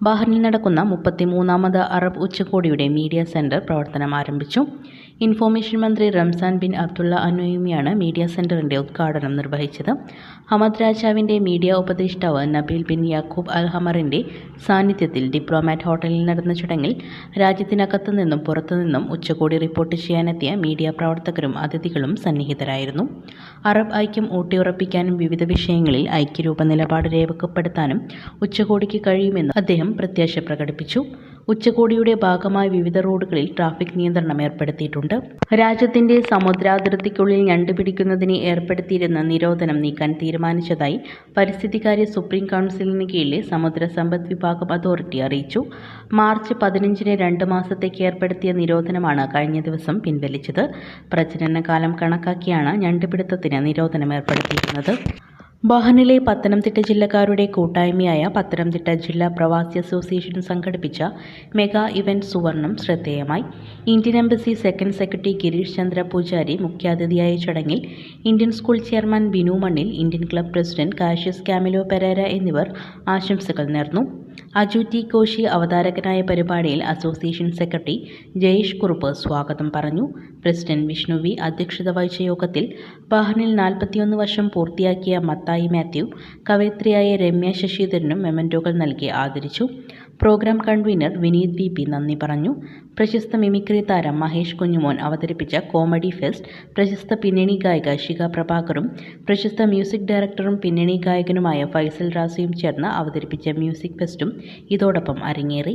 ബഹ്റിനിൽ നടക്കുന്ന മുപ്പത്തിമൂന്നാമത് അറബ് ഉച്ചകോടിയുടെ മീഡിയ സെന്റർ പ്രവർത്തനം ആരംഭിച്ചു. ഇൻഫോർമേഷൻ മന്ത്രി റംസാൻ ബിൻ അബ്ദുള്ള അനോയുമിയാണ് മീഡിയ സെന്ററിന്റെ ഉദ്ഘാടനം നിർവഹിച്ചത്. ഹമദ് രാജാവിന്റെ മീഡിയ ഉപദേഷ്ടാവ് നബീൽ ബിൻ യാക്കൂബ് അൽ ഹമറിന്റെ സാന്നിധ്യത്തിൽ ഡിപ്ലോമാറ്റ് ഹോട്ടലിൽ നടന്ന ചടങ്ങിൽ രാജ്യത്തിനകത്തു നിന്നും പുറത്തുനിന്നും ഉച്ചകോടി റിപ്പോർട്ട് ചെയ്യാനെത്തിയ മീഡിയ പ്രവർത്തകരും അതിഥികളും സന്നിഹിതരായിരുന്നു. അറബ് ഐക്യം ഊട്ടിയുറപ്പിക്കാനും വിവിധ വിഷയങ്ങളിൽ ഐക്യരൂപ നിലപാട് രേഖപ്പെടുത്താനും ഉച്ചകോടിക്ക് കഴിയുമെന്ന് അദ്ദേഹം പ്രത്യാശ പ്രകടിപ്പിച്ചു. ഉച്ചകോടിയുടെ ഭാഗമായി വിവിധ റോഡുകളിൽ ട്രാഫിക് നിയന്ത്രണം ഏർപ്പെടുത്തിയിട്ടുണ്ട്. രാജ്യത്തിന്റെ സമുദ്രാതിർത്തിക്കുള്ളിൽ ഞണ്ടുപിടിക്കുന്നതിന് ഏർപ്പെടുത്തിയിരുന്ന നിരോധനം നീക്കാൻ തീരുമാനിച്ചതായി പരിസ്ഥിതികാര്യ സുപ്രീം കൗൺസിലിന് കീഴിലെ സമുദ്ര സമ്പദ് വിഭാഗം അതോറിറ്റി അറിയിച്ചു. മാർച്ച് പതിനഞ്ചിന് രണ്ട് മാസത്തേക്ക് ഏർപ്പെടുത്തിയ നിരോധനമാണ് കഴിഞ്ഞ ദിവസം പിൻവലിച്ചത്. പ്രജനനകാലം കണക്കാക്കിയാണ് ഞണ്ടുപിടുത്തത്തിന് നിരോധനം ഏർപ്പെടുത്തിയിരുന്നത്. ബഹനിലെ പത്തനംതിട്ട ജില്ലക്കാരുടെ കൂട്ടായ്മയായ പത്തനംതിട്ട ജില്ലാ പ്രവാസി അസോസിയേഷൻ സംഘടിപ്പിച്ച മെഗാ ഇവന്റ് സുവർണം ശ്രദ്ധേയമായി. Indian embassy second secretary Girish Chandra Poojari മുഖ്യാതിഥിയായ ചടങ്ങിൽ Indian school chairman Binu Mannil Indian club president Cassius Camilo Pereira എന്നിവർ ആശംസകൾ നേർന്നു. അജു ടി കോശി അവതാരകനായ പരിപാടിയിൽ അസോസിയേഷൻ സെക്രട്ടറി ജയേഷ് കുറുപ്പ് സ്വാഗതം പറഞ്ഞു. പ്രസിഡന്റ് വിഷ്ണു വി അധ്യക്ഷത വഹിച്ച യോഗത്തിൽ ബഹ്റിനിൽ നാൽപ്പത്തിയൊന്ന് വർഷം പൂർത്തിയാക്കിയ മത്തായി മാത്യു കവയത്രിയായ രമ്യ ശശിധരനും മെമന്റോകൾ നൽകി ആദരിച്ചു. Programme convener Vineeth V P നന്ദി പറഞ്ഞു. പ്രശസ്ത മിമിക്രി താരം മഹേഷ് കുഞ്ഞുമോൻ അവതരിപ്പിച്ച കോമഡി ഫെസ്റ്റ് പ്രശസ്ത പിന്നണി ഗായിക ശിഖ പ്രഭാകറും പ്രശസ്ത മ്യൂസിക് ഡയറക്ടറും പിന്നണി ഗായകനുമായ ഫൈസൽ റാസിയും ചേർന്ന് അവതരിപ്പിച്ച മ്യൂസിക് ഫെസ്റ്റും ഇതോടൊപ്പം അരങ്ങേറി.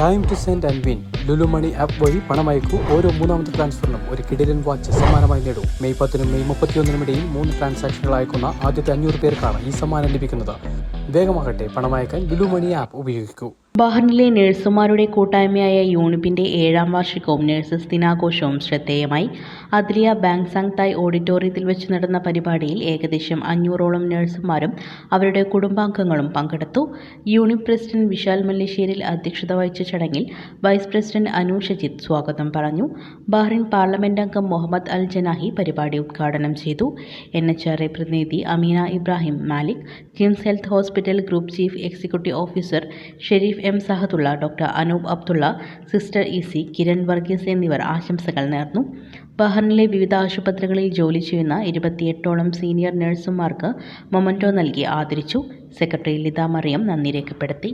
Time to send and win Lulu money app വഴി പണം അയക്കൂ ഓരോ മൂന്നാമത്തെ ട്രാൻസ്ഫറിനും ഒരു കിഡിലൻ വാച്ച് സമ്മാനമായി നേടൂ. മെയ് പത്തിനും മെയ് മുപ്പത്തിയൊന്നിനും ഇടയിൽ മൂന്ന് ട്രാൻസാക്ഷനുകൾ അയക്കുന്ന ആദ്യത്തെ അഞ്ഞൂറ് പേർക്കാണ് ഈ സമ്മാനം ലഭിക്കുന്നത്. വേഗമാകട്ടെ പണമയക്കാൻ ലുലുമണി ലുലു മണി ആപ്പ് ഉപയോഗിക്കൂ. ബഹ്റിനിലെ നഴ്സുമാരുടെ കൂട്ടായ്മയായ യൂണിപ്പിന്റെ ഏഴാം വാർഷികവും നഴ്സസ് ദിനാഘോഷവും ശ്രദ്ധേയമായി. അദ്രിയ ബാങ്ക് തായ് ഓഡിറ്റോറിയത്തിൽ വെച്ച് നടന്ന പരിപാടിയിൽ ഏകദേശം അഞ്ഞൂറോളം നഴ്സുമാരും അവരുടെ കുടുംബാംഗങ്ങളും പങ്കെടുത്തു. യൂണിപ്പ് പ്രസിഡന്റ് വിശാൽ മല്ലേശ്ശേരിൽ അധ്യക്ഷത വഹിച്ച ചടങ്ങിൽ വൈസ് പ്രസിഡന്റ് അനു ഷജിത് സ്വാഗതം പറഞ്ഞു. ബഹ്റിൻ പാർലമെന്റ് അംഗം മുഹമ്മദ് അൽ ജനാഹി പരിപാടി ഉദ്ഘാടനം ചെയ്തു. എൻ എച്ച് ആർ എ പ്രതിനിധി Ameena Ibrahim Malik KIMS health hospital group chief executive officer Shareef M Sahadulla doctor Anoop Abdulla sister E C Kiran Varghese എന്നിവർ ആശംസകൾ നേർന്നു. ബഹറിനിലെ വിവിധ ആശുപത്രികളിൽ ജോലി ചെയ്യുന്ന ഇരുപത്തിയെട്ടോളം സീനിയർ നഴ്സുമാർക്ക് മൊമന്റോ നൽകി ആദരിച്ചു. സെക്രട്ടറി ലിത മറിയം നന്ദി രേഖപ്പെടുത്തി.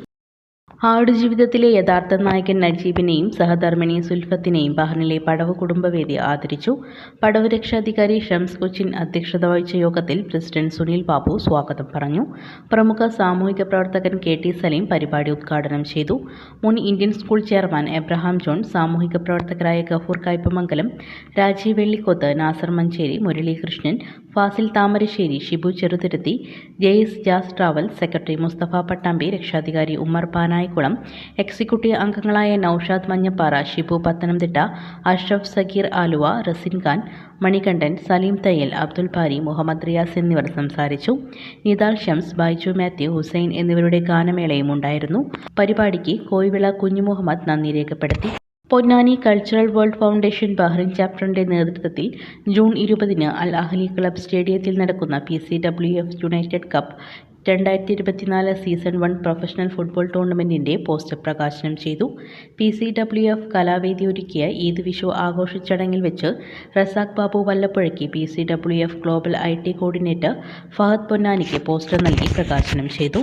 ആടുജീവിതത്തിലെ യഥാർത്ഥ നായകൻ നജീബിനെയും സഹധർമ്മിണി സുൽഫത്തിനെയും ബഹ്റിനിലെ പടവ് കുടുംബവേദി ആദരിച്ചു. പടവ് രക്ഷാധികാരി ഷംസ് കൊച്ചിൻ അധ്യക്ഷത വഹിച്ച യോഗത്തിൽ പ്രസിഡന്റ് സുനിൽ ബാബു സ്വാഗതം പറഞ്ഞു. പ്രമുഖ സാമൂഹിക പ്രവർത്തകൻ കെ ടി സലീം പരിപാടി ഉദ്ഘാടനം ചെയ്തു. മുൻ Indian school chairman Abraham John സാമൂഹിക പ്രവർത്തകരായ ഗഫൂർ കായ്പമംഗലം രാജീവ് വെള്ളിക്കോത്ത് നാസർ മഞ്ചേരി മുരളീകൃഷ്ണൻ ഫാസിൽ താമരശ്ശേരി ഷിബു ചെറുതുരുത്തി ജെയ്സ് ജാസ് ട്രാവൽ സെക്രട്ടറി മുസ്തഫ പട്ടാമ്പി രക്ഷാധികാരി ഉമ്മർ പാനായിക്കുളം എക്സിക്യൂട്ടീവ് അംഗങ്ങളായ നൌഷാദ് മഞ്ഞപ്പാറ ഷിബു പത്തനംതിട്ട അഷ്റഫ് സഗീർ ആലുവ റസിൻ ഖാൻ മണികണ്ഠൻ സലീം തയ്യൽ അബ്ദുൽ ബാരി മുഹമ്മദ് റിയാസ് എന്നിവർ സംസാരിച്ചു. നിതാൽ ഷംസ് ബൈജു മാത്യു ഹുസൈൻ എന്നിവരുടെ ഗാനമേളയും ഉണ്ടായിരുന്നു. പരിപാടിക്ക് കോയിവിള കുഞ്ഞുമുഹമ്മദ് നന്ദി രേഖപ്പെടുത്തി. Ponnani cultural world foundation Bahrain ചാപ്റ്ററിന്റെ നേതൃത്വത്തിൽ ജൂൺ ഇരുപതിന് അൽ അഹ്ലി ക്ലബ് സ്റ്റേഡിയത്തിൽ നടക്കുന്ന P C W F united cup രണ്ടായിരത്തി ഇരുപത്തിനാല് സീസൺ വൺ പ്രൊഫഷണൽ ഫുട്ബോൾ ടൂർണമെന്റിന്റെ പോസ്റ്റർ പ്രകാശനം ചെയ്തു. പി സി ഡബ്ല്യു എഫ് കലാവേദി ഒരുക്കിയ ഈദ് വിഷു ആഘോഷ ചടങ്ങിൽ വെച്ച് Razak Babu വല്ലപ്പുഴയ്ക്ക് P C W F global I T coordinator Fahad പൊന്നാനിക്ക് poster നൽകി പ്രകാശനം ചെയ്തു.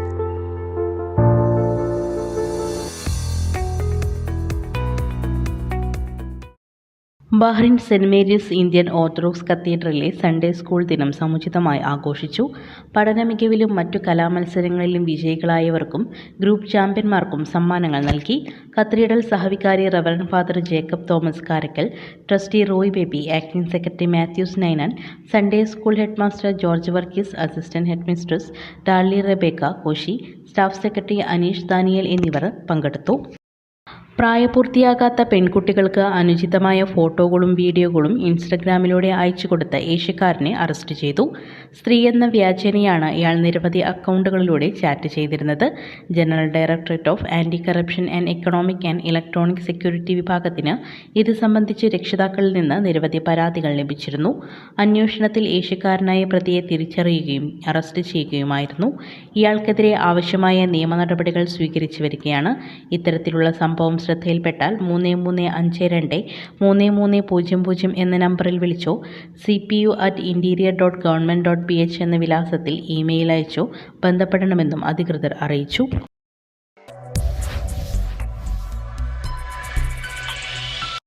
Bahrain Saint Mary's Indian Orthodox കത്തീഡ്രലിലെ Sunday school ദിനം സമുചിതമായി ആഘോഷിച്ചു. പഠന മികവിലും മറ്റു കലാമത്സരങ്ങളിലും വിജയികളായവർക്കും ഗ്രൂപ്പ് ചാമ്പ്യന്മാർക്കും സമ്മാനങ്ങൾ നൽകി. Cathedral സഹവികാരി reverend father Jacob Thomas Karakkal trustee Roy Baby acting secretary Mathews Ninan Sunday school headmaster George Varghese assistant headmistress Darly Rebecca Koshy staff secretary Aneesh Daniel എന്നിവർ പങ്കെടുത്തു. പ്രായപൂർത്തിയാകാത്ത പെൺകുട്ടികൾക്ക് അനുചിതമായ ഫോട്ടോകളും വീഡിയോകളും ഇൻസ്റ്റഗ്രാമിലൂടെ അയച്ചു കൊടുത്ത ഏഷ്യക്കാരനെ അറസ്റ്റ് ചെയ്തു. സ്ത്രീ എന്ന വ്യാജേനയാണ് ഇയാൾ നിരവധി അക്കൗണ്ടുകളിലൂടെ ചാറ്റ് ചെയ്തിരുന്നത്. General directorate of anti corruption and economic and electronic security വിഭാഗത്തിന് ഇത് സംബന്ധിച്ച് രക്ഷിതാക്കളിൽ നിന്ന് നിരവധി പരാതികൾ ലഭിച്ചിരുന്നു. അന്വേഷണത്തിൽ ഏഷ്യക്കാരനായ പ്രതിയെ തിരിച്ചറിയുകയും അറസ്റ്റ് ചെയ്യുകയുമായിരുന്നു. ഇയാൾക്കെതിരെ ആവശ്യമായ നിയമ നടപടികൾ സ്വീകരിച്ചു വരികയാണ്. ഇത്തരത്തിലുള്ള സംഭവം ശ്രദ്ധയിൽപ്പെട്ടാൽ മൂന്ന് മൂന്ന് അഞ്ച് രണ്ട് മൂന്ന് മൂന്ന് പൂജ്യം പൂജ്യം എന്ന നമ്പറിൽ വിളിച്ചോ. C P U at interior dot government dot P H എന്ന വിലാസത്തിൽ ഇമെയിൽ അയച്ചോ. ബന്ധപ്പെടണമെന്നും അധികൃതർ അറിയിച്ചു.